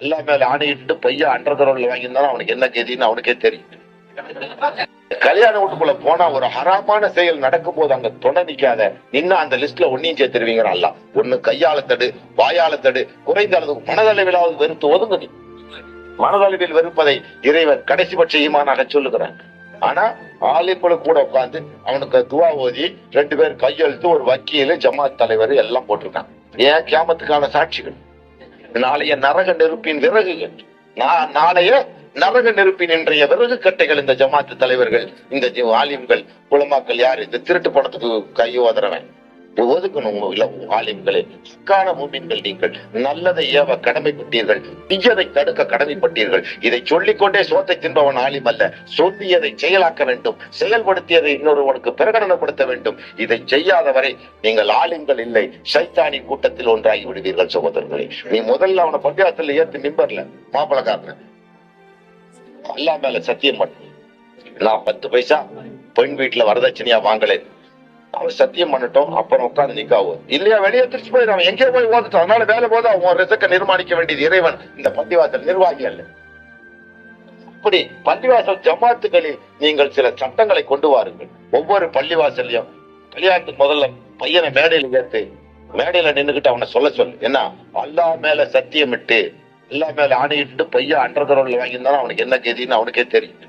எல்லாமே ஆணையிட்டு பையன் அண்டர் கிரவுண்ட்ல வாங்கியிருந்தாலும் அவனுக்கு என்ன கதின்னு அவனுக்கே தெரியும். கல்யாண வீட்டுக்குள்ள போனா ஒரு ஹராமான செயல் நடக்கும் போது அங்க துணை நிக்காத நின்னா அந்த லிஸ்ட்ல ஒன்னையும் சேர்த்துருவீங்க அல்ல. ஒண்ணு கையால தடு வாயால தடு குறைந்த அளவு மனதளவிலாவது வெறுத்து ஒதுங்க நீ. மனதளவில் வெறுப்பதை இறைவன் கடைசி பட்ச ஈமானாக சொல்லுகிறான். ஆனா ஆலிப்புல கூட உட்காந்து அவனுக்கு துவா ஓதி ரெண்டு பேர் கையெழுத்து ஒரு வக்கீல் ஜமாத் தலைவர் எல்லாம் போட்டிருக்கான் ஏன்? கியாமத்துக்கான சாட்சிகள். நாளைய நரக நெருப்பின் விறகுகள் நாளைய நரக நெருப்பின் இன்றைய விறகு கட்டைகள் இந்த ஜமாத்து தலைவர்கள் இந்த ஜி- ஆலிம்கள் குலமாக்கள் யார்? இந்த திருட்டு படத்துக்கு கை ஒதுக்கணும் ஆலிம்களே சுக்கான மூமின்கள் நீங்கள் நல்லதை ஏவ கடமைப்பட்டீர்கள் தீயதை தடுக்க கடமைப்பட்டீர்கள். இதை சொல்லிக்கொண்டே சோத்தை தின்பவன் ஆலிம் அல்ல சொல்லியதை செயலாக்க வேண்டும். செயல்படுத்தியதை இன்னொருவனுக்கு பிரகடனப்படுத்த வேண்டும். இதை செய்யாதவரை நீங்கள் ஆலிம்கள் இல்லை. சைத்தானி கூட்டத்தில் ஒன்றாகி விடுவீர்கள் சகோதரர்களே. நீ முதல்ல அவனை பஞ்சாயத்துல ஏத்து நிம்பர்ல. மாப்பிளக்காரன அல்லா மேல சத்தியம் பண்ண. நான் பத்து பைசா பெண் வீட்டுல வரதட்சணையா வாங்கலேன் அவன் சத்தியம் பண்ணட்டும் அப்புறம் உட்காந்து நிக்காவும் இல்லையா? வெளியே திருச்சி போயிடும் அவன் எங்கேயோ போய் ஓதுட்டான் அதனால வேலை போது அவன் ரிசக்க நிர்மாணிக்க வேண்டியது இறைவன். இந்த பள்ளிவாசல் நிர்வாகி அல்ல. அப்படி பள்ளிவாசல் ஜமாத்துகளில் நீங்கள் சில சட்டங்களை கொண்டு வாருங்கள். ஒவ்வொரு பள்ளிவாசல்லையும் கல்யாணத்துக்கு முதல்ல பையனை மேடையில ஏத்து மேடையில நின்னுகிட்டு அவனை சொல்ல சொல்லு ஏன்னா அல்லா மேல சத்தியமிட்டு எல்லா மேல ஆணையிட்டு பையன் அண்டர் கிரவுண்ட்ல வாங்கியிருந்தாலும் அவனுக்கு என்ன கதின்னு அவனுக்கே தெரியும்.